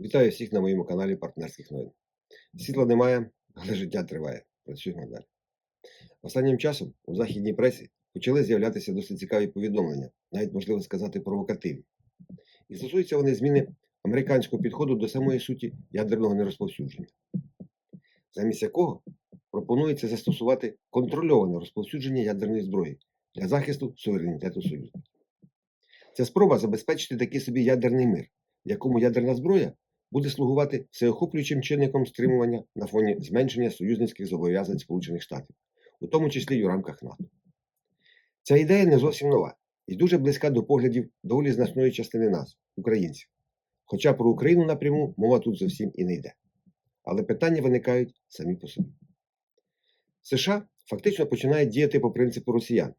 Вітаю всіх на моєму каналі партнерських новин. Світла немає, але життя триває. Працюємо далі. Останнім часом у західній пресі почали з'являтися досить цікаві повідомлення, навіть можливо сказати провокативні. І стосуються вони зміни американського підходу до самої суті ядерного нерозповсюдження, замість якого пропонується застосувати контрольоване розповсюдження ядерної зброї для захисту суверенітету союзників. Це спроба забезпечити такий собі ядерний мир, в якому ядерна зброя буде слугувати всеохоплюючим чинником стримування на фоні зменшення союзницьких зобов'язань Сполучених Штатів, у тому числі й у рамках НАТО. Ця ідея не зовсім нова і дуже близька до поглядів доволі значної частини нас, українців. Хоча про Україну напряму мова тут зовсім і не йде. Але питання виникають самі по собі. США фактично починають діяти по принципу росіян,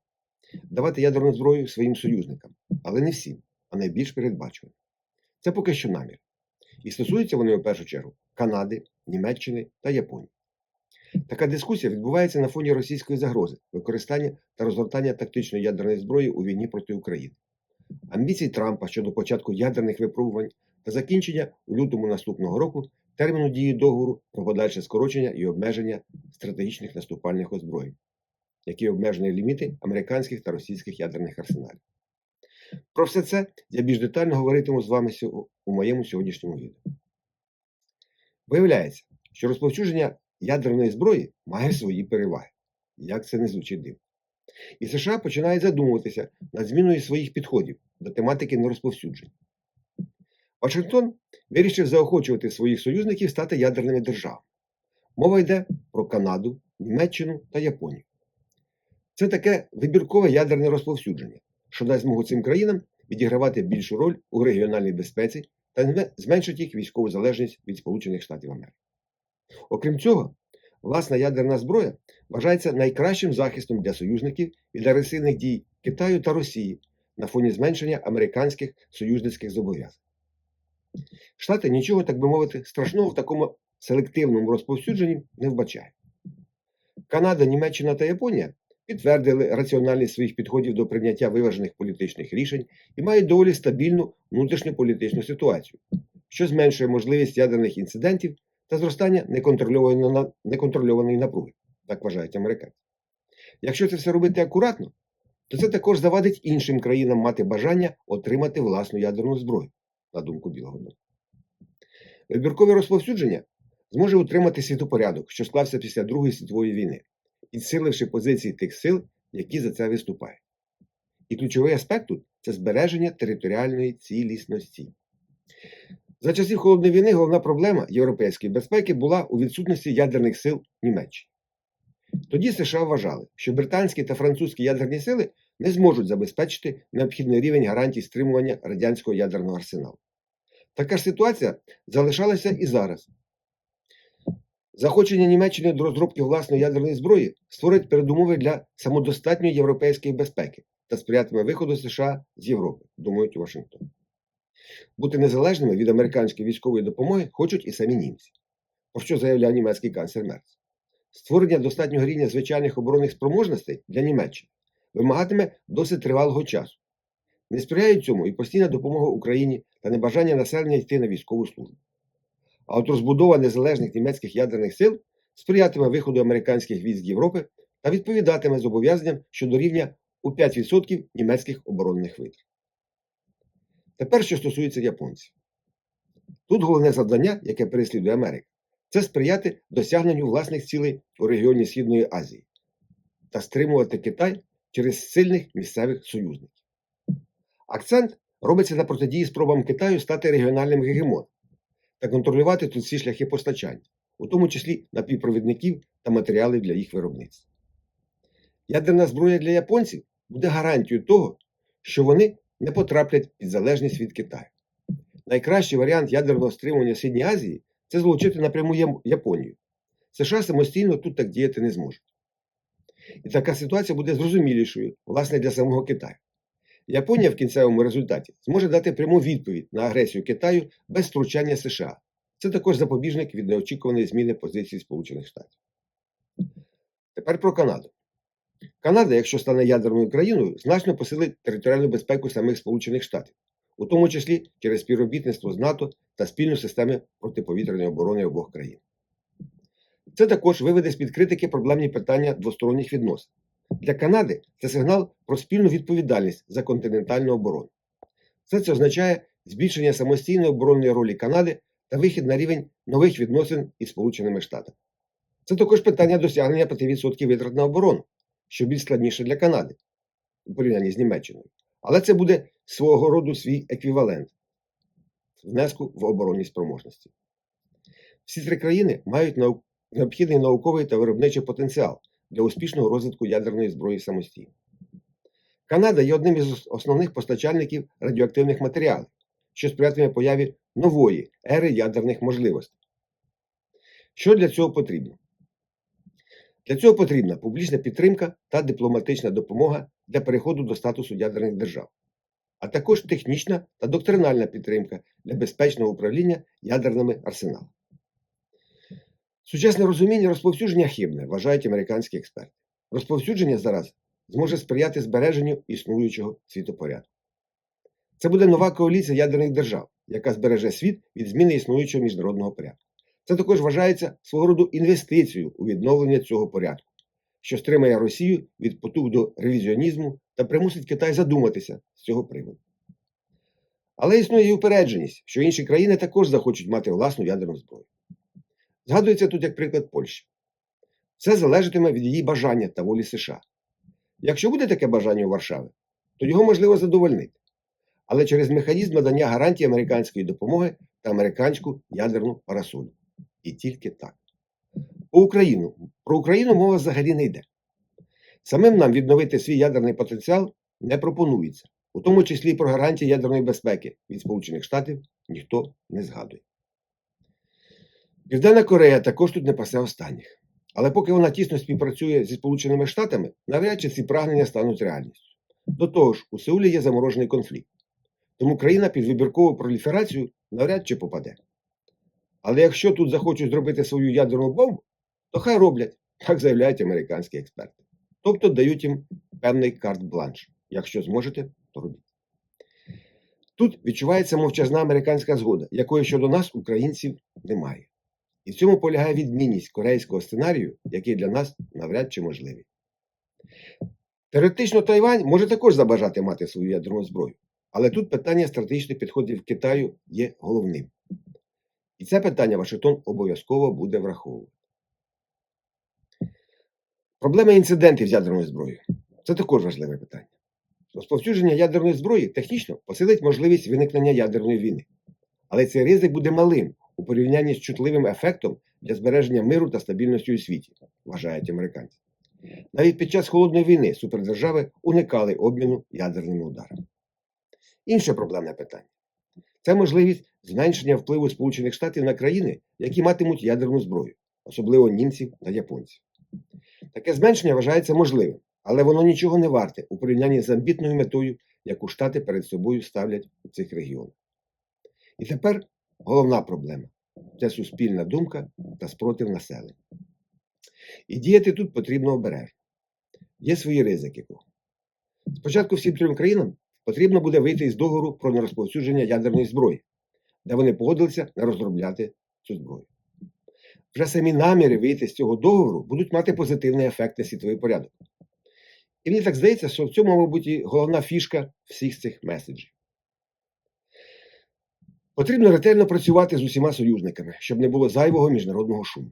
давати ядерну зброю своїм союзникам, але не всім, а найбільш передбачувано. Це поки що намір. І стосуються вони у першу чергу Канади, Німеччини та Японії. Така дискусія відбувається на фоні російської загрози, використання та розгортання тактичної ядерної зброї у війні проти України, амбіцій Трампа щодо початку ядерних випробувань та закінчення у лютому наступного року терміну дії договору про подальше скорочення і обмеження стратегічних наступальних озброєнь, які обмежені ліміти американських та російських ядерних арсеналів. Про все це я більш детально говоритиму з вами у моєму сьогоднішньому відео. Виявляється, що розповсюдження ядерної зброї має свої переваги, як це не звучить дивно. І США починають задумуватися над зміною своїх підходів до тематики нерозповсюдження. Вашингтон вирішив заохочувати своїх союзників стати ядерними державами. Мова йде про Канаду, Німеччину та Японію. Це таке вибіркове ядерне розповсюдження, що дасть змогу цим країнам відігравати більшу роль у регіональній безпеці та зменшить їх військову залежність від Сполучених Штатів Америки. Окрім цього, власна ядерна зброя вважається найкращим захистом для союзників від агресивних дій Китаю та Росії на фоні зменшення американських союзницьких зобов'язань. Штати нічого, так би мовити, страшного в такому селективному розповсюдженні не вбачають. Канада, Німеччина та Японія підтвердили раціональність своїх підходів до прийняття виважених політичних рішень і мають доволі стабільну внутрішньополітичну ситуацію, що зменшує можливість ядерних інцидентів та зростання неконтрольованої, напруги, так вважають американці. Якщо це все робити акуратно, то це також завадить іншим країнам мати бажання отримати власну ядерну зброю, на думку Білого Дому. Вибіркове розповсюдження зможе утримати світопорядок, що склався після Другої світової війни, підсиливши позиції тих сил, які за це виступають. І ключовий аспект тут це збереження територіальної цілісності. За часів Холодної війни головна проблема європейської безпеки була у відсутності ядерних сил Німеччини. Тоді США вважали, що британські та французькі ядерні сили не зможуть забезпечити необхідний рівень гарантій стримування радянського ядерного арсеналу. Така ж ситуація залишалася і зараз. Захочення Німеччини до розробки власної ядерної зброї створить передумови для самодостатньої європейської безпеки та сприятиме виходу США з Європи, думають у Вашингтоні. Бути незалежними від американської військової допомоги хочуть і самі німці, про що заявляв німецький канцлер Мерц. Створення достатнього рівня звичайних оборонних спроможностей для Німеччини вимагатиме досить тривалого часу. Не сприяють цьому і постійна допомога Україні та небажання населення йти на військову службу. А от розбудова незалежних німецьких ядерних сил сприятиме виходу американських військ з Європи та відповідатиме зобов'язанням щодо рівня у 5% німецьких оборонних витрат. Тепер, що стосується японців. Тут головне завдання, яке переслідує Америка, це сприяти досягненню власних цілей у регіоні Східної Азії та стримувати Китай через сильних місцевих союзників. Акцент робиться на протидії спробам Китаю стати регіональним гегемоном та контролювати тут всі шляхи постачання, у тому числі напівпровідників та матеріалів для їх виробництва. Ядерна зброя для японців буде гарантією того, що вони не потраплять під залежність від Китаю. Найкращий варіант ядерного стримування Східній Азії це злучити напряму Японію. США самостійно тут так діяти не зможуть. І така ситуація буде зрозумілішою, власне, для самого Китаю. Японія в кінцевому результаті зможе дати пряму відповідь на агресію Китаю без втручання США. Це також запобіжник від неочікуваної зміни позиції Сполучених Штатів. Тепер про Канаду. Канада, якщо стане ядерною країною, значно посилить територіальну безпеку самих Сполучених Штатів, у тому числі через співробітництво з НАТО та спільну систему протиповітряної оборони обох країн. Це також виведе з-під критики проблемні питання двосторонніх відносин. Для Канади це сигнал про спільну відповідальність за континентальну оборону. Все це означає збільшення самостійної оборонної ролі Канади та вихід на рівень нових відносин із Сполученими Штатами. Це також питання досягнення 5% витрат на оборону, що більш складніше для Канади у порівнянні з Німеччиною. Але це буде свого роду свій еквівалент внеску в оборонні спроможності. Всі три країни мають необхідний науковий та виробничий потенціал для успішного розвитку ядерної зброї самостійно. Канада є одним із основних постачальників радіоактивних матеріалів, що сприятиме появі нової ери ядерних можливостей. Що для цього потрібно? Для цього потрібна публічна підтримка та дипломатична допомога для переходу до статусу ядерних держав, а також технічна та доктринальна підтримка для безпечного управління ядерними арсеналами. Сучасне розуміння розповсюдження хибне, вважають американські експерти. Розповсюдження зараз зможе сприяти збереженню існуючого світопорядку. Це буде нова коаліція ядерних держав, яка збереже світ від зміни існуючого міжнародного порядку. Це також вважається свого роду інвестицією у відновлення цього порядку, що стримає Росію від потуг до ревізіонізму та примусить Китай задуматися з цього приводу. Але існує і упередженість, що інші країни також захочуть мати власну ядерну зброю. Згадується тут як приклад Польщі. Це залежатиме від її бажання та волі США. Якщо буде таке бажання у Варшави, то його можливо задовольнити. Але через механізм надання гарантій американської допомоги та американську ядерну парасолю. І тільки так. По Україну. Про Україну мова взагалі не йде. Самим нам відновити свій ядерний потенціал не пропонується, у тому числі і про гарантії ядерної безпеки від Сполучених Штатів ніхто не згадує. Південна Корея також тут не пасе останніх. Але поки вона тісно співпрацює зі Сполученими Штатами, навряд чи ці прагнення стануть реальністю. До того ж, у Сеулі є заморожений конфлікт. Тому країна під вибіркову проліферацію навряд чи попаде. Але якщо тут захочуть зробити свою ядерну бомбу, то хай роблять, так заявляють американські експерти. Тобто дають їм певний карт-бланш. Якщо зможете, то робіть. Тут відчувається мовчазна американська згода, якої щодо нас, українців, немає. І в цьому полягає відмінність корейського сценарію, який для нас навряд чи можливий. Теоретично Тайвань може також забажати мати свою ядерну зброю, але тут питання стратегічних підходів Китаю є головним. І це питання Вашингтон обов'язково буде враховувати. Проблема інцидентів з ядерною зброєю це також важливе питання. Розповсюдження ядерної зброї технічно посилить можливість виникнення ядерної війни. Але цей ризик буде малим у порівнянні з чутливим ефектом для збереження миру та стабільності у світі, вважають американці. Навіть під час холодної війни супердержави уникали обміну ядерними ударами. Інше проблемне питання це можливість зменшення впливу Сполучених Штатів на країни, які матимуть ядерну зброю, особливо німців та японців. Таке зменшення вважається можливим, але воно нічого не варте у порівнянні з амбітною метою, яку Штати перед собою ставлять у цих регіонах. І тепер головна проблема це суспільна думка та спротив населення. І діяти тут потрібно обережно. Є свої ризики. Спочатку всім трьом країнам потрібно буде вийти із договору про нерозповсюдження ядерної зброї, де вони погодилися не розробляти цю зброю. Вже самі наміри вийти з цього договору будуть мати позитивний ефект на світовий порядок. І мені так здається, що в цьому, мабуть, і головна фішка всіх цих меседжів. Потрібно ретельно працювати з усіма союзниками, щоб не було зайвого міжнародного шуму.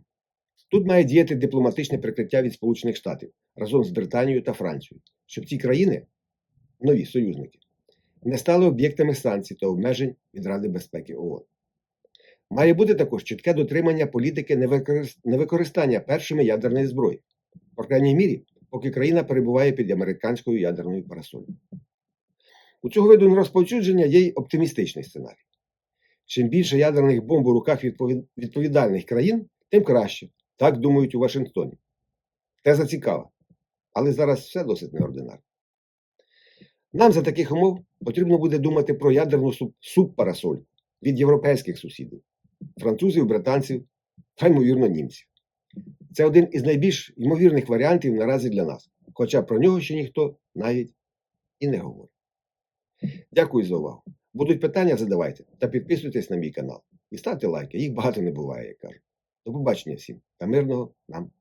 Тут має діяти дипломатичне прикриття від Сполучених Штатів разом з Британією та Францією, щоб ці країни, нові союзники, не стали об'єктами санкцій та обмежень від Ради безпеки ООН. Має бути також чітке дотримання політики невикористання першими ядерної зброї, по крайній мірі, поки країна перебуває під американською ядерною парасолью. У цього виду нерозповсюдження є й оптимістичний сценарій. Чим більше ядерних бомб у руках відповідальних країн, тим краще. Так думають у Вашингтоні. Теза цікава, але зараз все досить неординарно. Нам за таких умов потрібно буде думати про ядерну субпарасольку від європейських сусідів, французів, британців та, ймовірно, німців. Це один із найбільш ймовірних варіантів наразі для нас, хоча про нього ще ніхто навіть і не говорить. Дякую за увагу. Будуть питання, задавайте та підписуйтесь на мій канал. І ставте лайки, їх багато не буває, як кажуть. До побачення всім та мирного нам